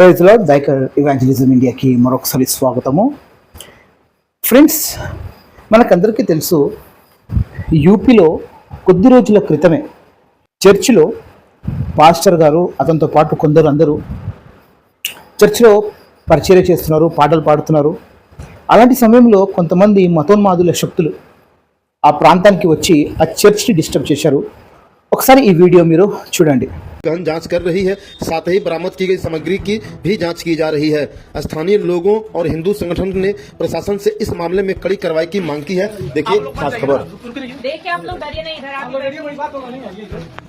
ప్రైజ్లో దైకర్ ఇవాంజలిజం ఇండియాకి మరొకసారి స్వాగతము. ఫ్రెండ్స్ మనకందరికీ తెలుసు యూపీలో కొద్ది రోజుల క్రితమే చర్చిలో పాస్టర్ గారు అతనితో పాటు కొందరు అందరూ చర్చిలో పరిచర్య చేస్తున్నారు పాటలు పాడుతున్నారు. అలాంటి సమయంలో కొంతమంది మతోన్మాదుల శక్తులు ఆ ప్రాంతానికి వచ్చి ఆ చర్చ్ని డిస్టర్బ్ చేశారు. ఒకసారి ఈ వీడియో మీరు చూడండి गहन जांच कर रही है साथ ही बरामद की गई सामग्री की भी जांच की जा रही है स्थानीय लोगों और हिंदू संगठन ने प्रशासन से इस मामले में कड़ी कार्रवाई की मांग की है देखिए खास खबर देखिए आप लोग डरिए नहीं इधर आप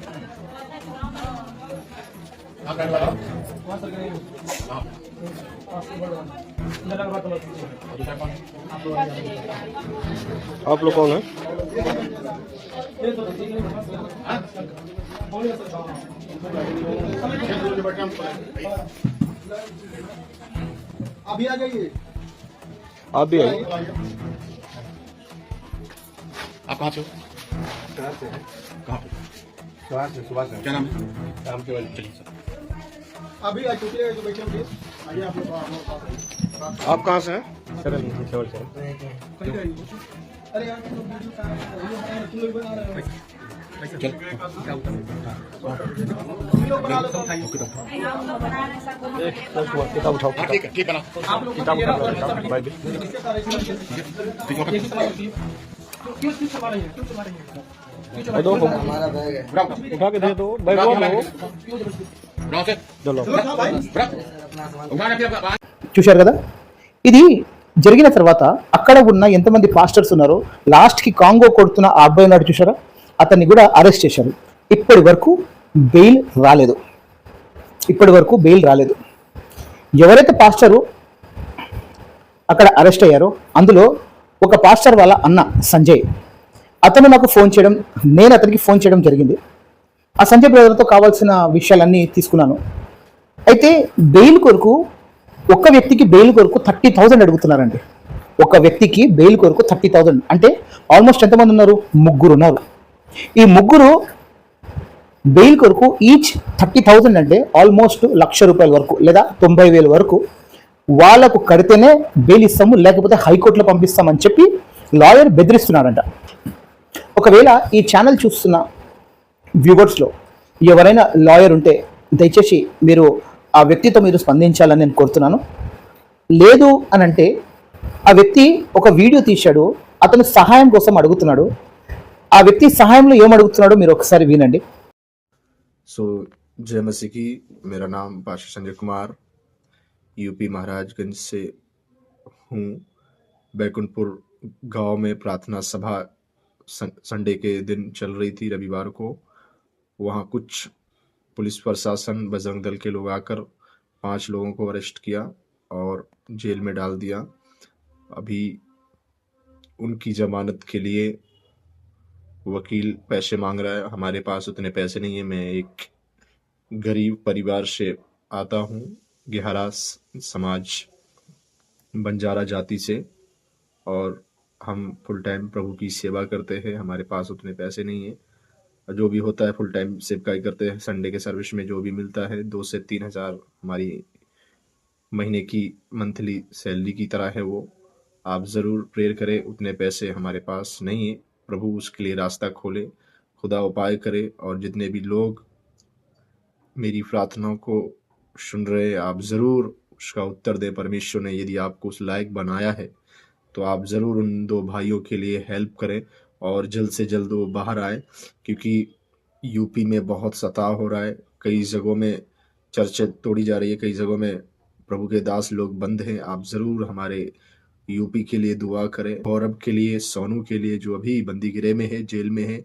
आप लोग कौन है? अभी आ जाइए। आप भी आइए। आप कहाँ से हो? कहाँ से कहाँ पे? कहाँ से सुबह से क्या नाम है? काम के वाले चलिए सर। आप कहाँ से हैं? अरे यार किताब उठाओ किताब उठाओ दो हमारा बैग है। उठा के दे दो। చూశారు కదా? ఇది జరిగిన తర్వాత అక్కడ ఉన్న ఎంతమంది పాస్టర్స్ ఉన్నారో లాస్ట్కి కాంగో కొడుతున్న ఆ అబ్బాయి ఉన్నాడు చూసారా అతన్ని కూడా అరెస్ట్ చేశారు. ఇప్పటి వరకు బెయిల్ రాలేదు. ఇప్పటి వరకు బెయిల్ రాలేదు. ఎవరైతే పాస్టరు అక్కడ అరెస్ట్ అయ్యారో అందులో ఒక పాస్టర్ వాళ్ళ అన్న సంజయ్. అతను నాకు ఫోన్ చేయడం నేను అతనికి ఫోన్ చేయడం జరిగింది. ఆ సంజయ్ బ్రదర్తో కావాల్సిన విషయాలన్నీ తీసుకున్నాను. అయితే బెయిల్ కొరకు ఒక్క వ్యక్తికి బెయిల్ కొరకు థర్టీ థౌజండ్ అడుగుతున్నారండి. ఒక వ్యక్తికి బెయిల్ కొరకు థర్టీ థౌజండ్ అంటే ఆల్మోస్ట్ ఎంతమంది ఉన్నారు? ముగ్గురు ఉన్నారు. ఈ ముగ్గురు బెయిల్ కొరకు ఈచ్ థర్టీ థౌజండ్ అంటే ఆల్మోస్ట్ లక్ష రూపాయల వరకు లేదా తొంభై వేల వరకు వాళ్ళకు కడితేనే బెయిల్ ఇస్తాము లేకపోతే హైకోర్టులో పంపిస్తామని చెప్పి లాయర్ బెదిరిస్తున్నారంట ఒకవేళ ఈ ఛానల్ చూస్తున్న వ్యూవర్స్లో ఎవరైనా లాయర్ ఉంటే దయచేసి మీరు ఆ వ్యక్తితో మీరు స్పందించాలని నేను కోరుతున్నాను లేదు అని అంటే ఆ వ్యక్తి ఒక వీడియో తీశాడు అతను సహాయం కోసం అడుగుతున్నాడు ఆ వ్యక్తి సహాయంలో ఏం అడుగుతున్నాడో మీరు ఒకసారి వినండి सो जय मसीह की मेरा नाम पाशा संजय कुमार यूपी महाराजगंज से हूँ बैकुंठपुर गांव में प्रार्थना सभा सन- संडे के दिन चल रही थी रविवार को वहाँ कुछ पुलिस प्रशासन, बजरंग दल के लोग आकर पाँच लोगों को अरेस्ट किया और जेल में डाल दिया। अभी उनकी जमानत के लिए वकील पैसे मांग रहा है। हमारे पास उतने पैसे नहीं है। मैं एक गरीब परिवार से आता हूँ। गेहरा समाज, बंजारा जाति से और हम फुल टाइम प्रभु की सेवा करते हैं। हमारे पास उतने पैसे नहीं है। जो भी होता है फुल टाइम सेवकाई करते हैं। संडे के सर्विस में जो भी मिलता है, दो से तीन हज़ार हमारी महीने की मंथली सैलरी की तरह है वो। आप ज़रूर प्रेयर करें, उतने पैसे हमारे पास नहीं है। प्रभु उसके लिए रास्ता खोले, खुदा उपाय करे और जितने भी लोग मेरी प्रार्थनाओं को सुन रहे हैं, आप ज़रूर उसका उत्तर दें। परमेश्वर ने यदि आपको उस लायक बनाया है तो आप ज़रूर उन दो भाइयों के लिए हेल्प करें। और जल्द से जल्द वो बाहर आए, क्योंकि यूपी में बहुत सताव हो रहा है। कई जगहों में चर्चें तोड़ी जा रही है, कई जगहों में प्रभु के दास लोग बंद हैं। आप ज़रूर हमारे यूपी के लिए दुआ करें। गौरव के लिए, सोनू के लिए, जो अभी बंदी गिरे में है, जेल में है,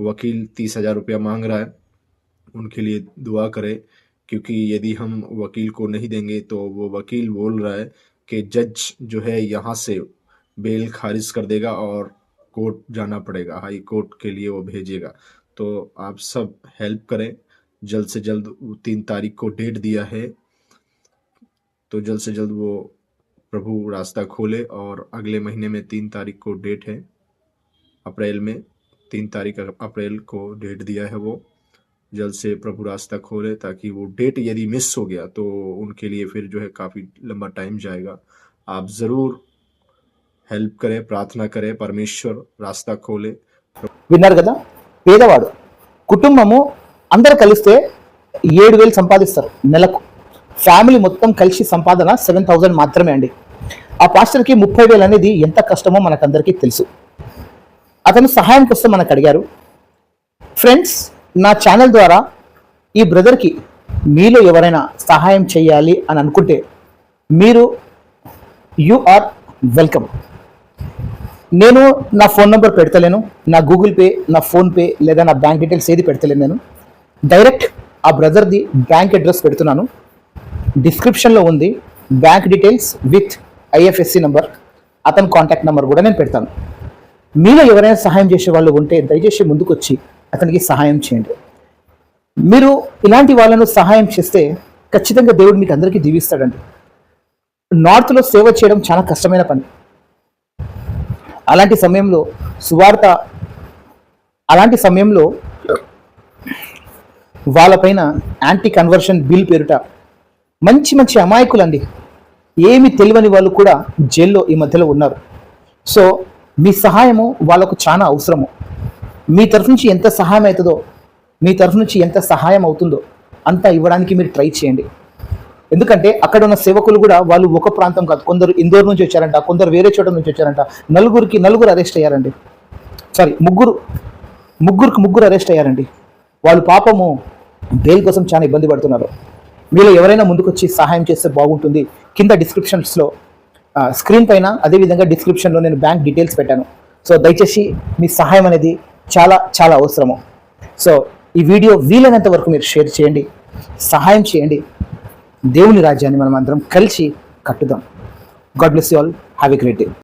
वकील तीस हज़ार रुपया मांग रहा है, उनके लिए दुआ करें। क्योंकि यदि हम वकील को नहीं देंगे तो वो वकील बोल रहा है कि जज जो है यहाँ से बेल खारिज कर देगा और कोर्ट जाना पड़ेगा, हाई कोर्ट के लिए वो भेजेगा तो आप सब हेल्प करें, जल्द से जल्द तीन तारीख को डेट दिया है तो जल्द से जल्द वो प्रभु रास्ता खोले और अगले महीने में तीन तारीख को डेट है, अप्रैल में तीन तारीख अप्रैल को डेट दिया है वो। जल्द से प्रभु रास्ता खोले ताकि वो डेट यदि मिस हो गया तो उनके लिए फिर जो है काफ़ी लंबा टाइम जाएगा। आप ज़रूर హెల్ప్ కరే ప్రార్థన కరే పరమేశ్వర్ రాస్తా కోలే. విన్నారు కదా? పేదవాడు. కుటుంబము అందరు కలిస్తే ఏడు వేలు సంపాదిస్తారు నెలకు. ఫ్యామిలీ మొత్తం కలిసి సంపాదన సెవెన్ థౌజండ్ మాత్రమే అండి. ఆ పాస్టర్కి ముప్పై వేలు అనేది ఎంత కష్టమో మనకందరికీ తెలుసు. అతను సహాయం కోసం మనకు అడిగారు ఫ్రెండ్స్ నా ఛానల్ ద్వారా ఈ బ్రదర్కి మీలో ఎవరైనా సహాయం చేయాలి అని అనుకుంటే మీరు యు ఆర్ వెల్కమ్. నేను నా ఫోన్ నెంబర్ పెడతలేను నా గూగుల్ పే నా ఫోన్పే లేదా నా బ్యాంక్ డీటెయిల్స్ ఏది పెడతలేను నేను. డైరెక్ట్ ఆ బ్రదర్ది బ్యాంక్ అడ్రస్ పెడుతున్నాను. డిస్క్రిప్షన్లో ఉంది bank details with IFSC number అతని కాంటాక్ట్ నెంబర్ కూడా నేను పెడతాను. మీలో ఎవరైనా సహాయం చేసే వాళ్ళు ఉంటే దయచేసి ముందుకు వచ్చి అతనికి సహాయం చేయండి. మీరు ఇలాంటి వాళ్ళను సహాయం చేస్తే ఖచ్చితంగా దేవుడు మీకు అందరికీ దీవిస్తాడండి. నార్త్లో సేవ చేయడం చాలా కష్టమైన పని. అలాంటి సమయంలో సువార్త అలాంటి సమయంలో వాళ్ళపైన యాంటీ కన్వర్షన్ బిల్ పేరుట మంచి మంచి అమాయకులండి. ఏమి తెలియని వాళ్ళు కూడా జైల్లో ఈ మధ్యలో ఉన్నారు. సో మీ సహాయము వాళ్ళకు చాలా అవసరము. మీ తరఫు నుంచి ఎంత సహాయం అవుతుందో మీ తరఫు నుంచి ఎంత సహాయం అవుతుందో అంతా ఇవ్వడానికి మీరు ట్రై చేయండి. ఎందుకంటే అక్కడ ఉన్న సేవకులు కూడా వాళ్ళు ఒక ప్రాంతం కాదు. కొందరు ఇందోర్ నుంచి వచ్చారంట కొందరు వేరే చోట నుంచి వచ్చారంట. నలుగురికి నలుగురు అరెస్ట్ అయ్యారండి. సారీ ముగ్గురు ముగ్గురికి ముగ్గురు అరెస్ట్ అయ్యారండి. వాళ్ళు పాపము బెయిల్ కోసం చాలా ఇబ్బంది పడుతున్నారు. మీలో ఎవరైనా ముందుకొచ్చి సహాయం చేస్తే బాగుంటుంది. కింద డిస్క్రిప్షన్స్లో స్క్రీన్ పైన అదేవిధంగా డిస్క్రిప్షన్లో నేను బ్యాంక్ డీటెయిల్స్ పెట్టాను. సో దయచేసి మీ సహాయం అనేది చాలా చాలా అవసరము. సో ఈ వీడియో వీలైనంత వరకు మీరు షేర్ చేయండి. సహాయం చేయండి. దేవుని రాజ్యాన్ని మనం అందరం కలిసి కట్టుదాం. God bless you all have a great day